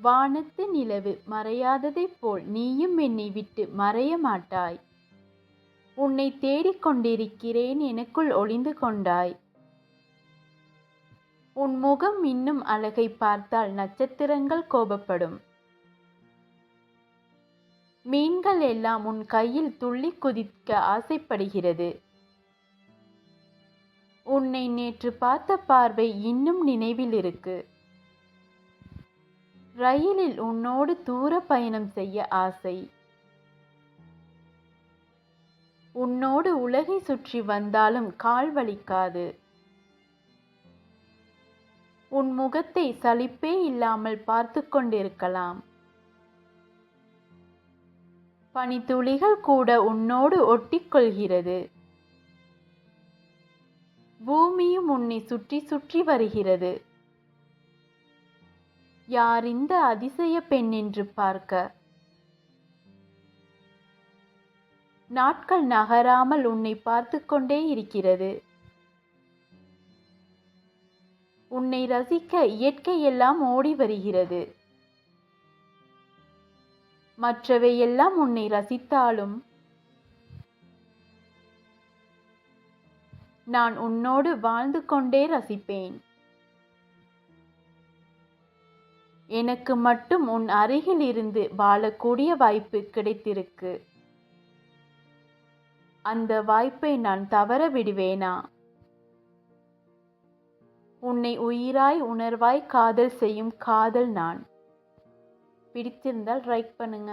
வானத்து நிலவு மறையாததைப் போல் நீயும் என்னை விட்டு மறைய மாட்டாய். உன்னை தேடிக் கொண்டிருக்கிறேன் எனக்குள் ஒளிந்து கொண்டாய். உன் முகம் இன்னும் அழகை பார்த்தால் நட்சத்திரங்கள் கோபப்படும். மீன்கள் எல்லாம் உன் கையில் துள்ளி குதிக்க ஆசைப்படுகிறது. உன்னை நேற்று பார்த்த பார்வை இன்னும் நினைவில் இருக்கு. ரயிலில் உன்னோடு தூர பயணம் செய்ய ஆசை. உன்னோடு உலகை சுற்றி வந்தாலும் கால் வலிக்காது. உன் முகத்தை சலிப்பே இல்லாமல் பார்த்து கொண்டிருக்கலாம். பனித்துளிகள் கூட உன்னோடு ஒட்டிக்கொள்கிறது. பூமியும் உன்னை சுற்றி சுற்றி வருகிறது. யார் இந்த அதிசய பெண் என்று பார்க்க? நாட்கள் நகராமல் உன்னை பார்த்து கொண்டே இருக்கிறது. உன்னை ரசிக்க இயற்கையெல்லாம் ஓடி வருகிறது. மற்றவையெல்லாம் உன்னை ரசித்தாலும் நான் உன்னோடு வாழ்ந்து கொண்டே ரசிப்பேன். எனக்கு மட்டும் உன் அருகில் இருந்து வாழக்கூடிய வாய்ப்பு கிடைத்திருக்கு. அந்த வாய்ப்பை நான் தவற விடுவேனா? உன்னை உயிராய் உணர்வாய் காதல் செய்யும் காதல் நான். பிடித்திருந்தால் ரைட் பண்ணுங்க.